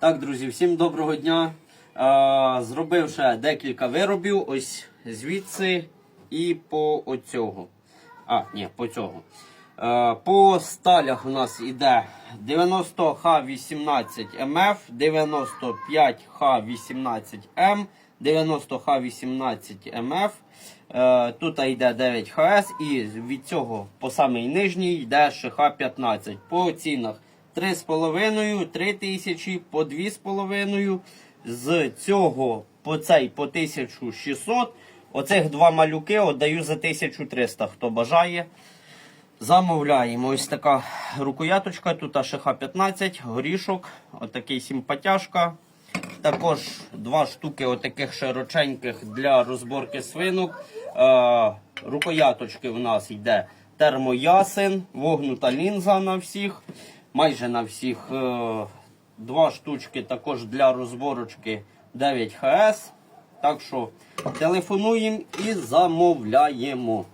Так, друзі, всім доброго дня. Зробив ще декілька виробів. Ось звідси і по оцього. А, ні, по цього. По сталях у нас іде 90Х18МФ, 95Х18М, 90Х18МФ. Е, Тут йде 9ХС і від цього по самий нижній йде ШХ15. По цінах 3,5, 3 тисячі, по 2,5. З цього по цей по 1600. Оцих два малюки віддаю за 1300, хто бажає. Замовляємо ось така рукояточка, тут ШХ15, горішок, отакий симпатяшка. Також два штуки отаких широченьких для розборки свинок. Е, рукояточки у нас йде термоясен, вогнута лінза на всіх, майже на всіх. Е, два штучки також для розборочки 9ХС. Так що телефонуємо і замовляємо.